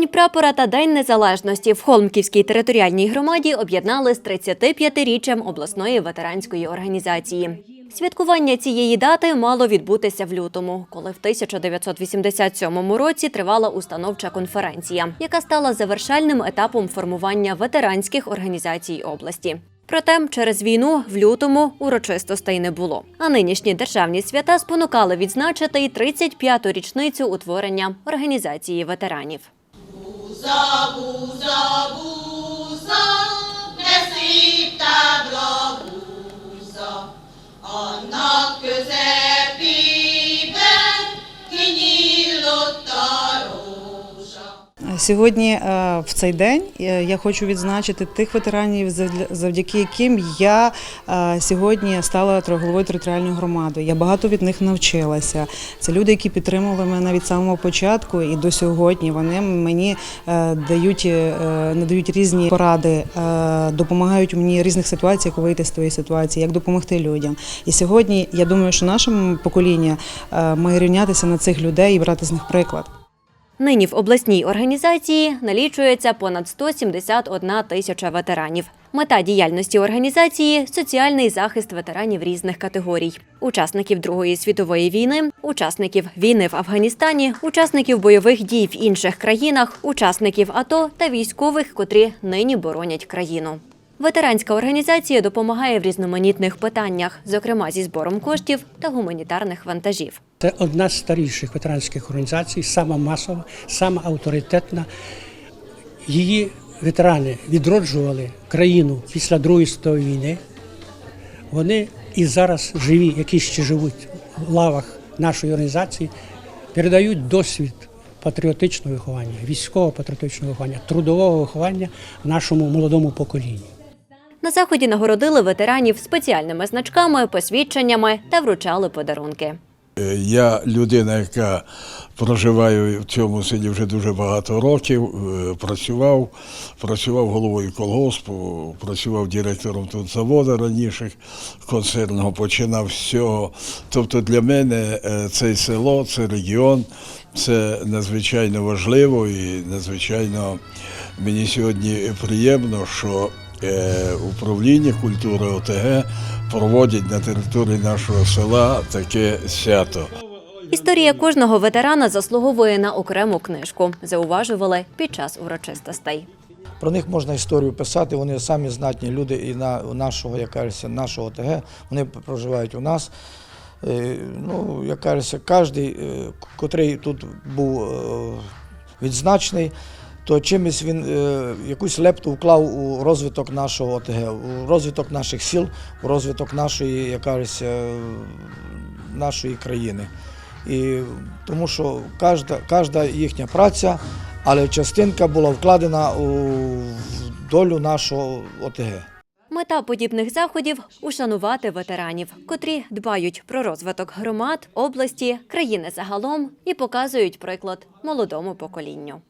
прапора та День Незалежності в Холмківській територіальній громаді об'єднали з 35-річчям обласної ветеранської організації. Святкування цієї дати мало відбутися в лютому, коли в 1987 році тривала установча конференція, яка стала завершальним етапом формування ветеранських організацій області. Проте через війну в лютому урочистостей не було. А нинішні державні свята спонукали відзначити й 35-ту річницю утворення організації ветеранів. zabu zabu. Сьогодні е, в цей день е, я хочу відзначити тих ветеранів, завдя- завдяки яким я е, сьогодні стала головою територіальної громади. Я багато від них навчилася. Це люди, які підтримували мене від самого початку і до сьогодні. Вони мені дають надають різні поради, допомагають мені в різних ситуаціях вийти з тієї ситуації, як допомогти людям. І сьогодні я думаю, що наше покоління має рівнятися на цих людей і брати з них приклад. Нині в обласній організації налічується понад 171 тисяча ветеранів. Мета діяльності організації соціальний захист ветеранів різних категорій: учасників Другої світової війни, учасників війни в Афганістані, учасників бойових дій в інших країнах, учасників АТО та військових, котрі нині боронять країну. Ветеранська організація допомагає в різноманітних питаннях, зокрема зі збором коштів та гуманітарних вантажів. Це одна з старіших ветеранських організацій, сама масова, сама авторитетна. Її ветерани відроджували країну після Другої світової війни. Вони і зараз живі, які ще живуть в лавах нашої організації, передають досвід патріотичного виховання, військово-патріотичного виховання, трудового виховання нашому молодому поколінню. На заході нагородили ветеранів спеціальними значками, посвідченнями та вручали подарунки. Е, Я людина, яка проживає в цьому селі вже дуже багато років, е, працював, працював головою колгоспу, працював директором тут заводу раніше концерного, починав з цього. Тобто для мене е, це село, це регіон, це надзвичайно важливо і надзвичайно мені сьогодні приємно, що управління культури ОТГ проводять на території нашого села таке свято. Історія кожного ветерана заслуговує на окрему книжку, зауважували під час урочистостей. Про них можна історію писати. Вони самі знатні люди і на нашого, як кажеться, нашого ОТГ. Вони проживають у нас. Е, Ну, як кажеться, кожен, котрий тут був е, відзначений, то чимось він е, якусь лепту вклав у розвиток нашого ОТГ, у розвиток наших сіл, у розвиток нашої, як кажеться, е, нашої країни. І тому що кожна, кожна їхня праця, але частинка була вкладена у долю нашого ОТГ. Мета подібних заходів ушанувати ветеранів, котрі дбають про розвиток громад, області, країни загалом і показують приклад молодому поколінню.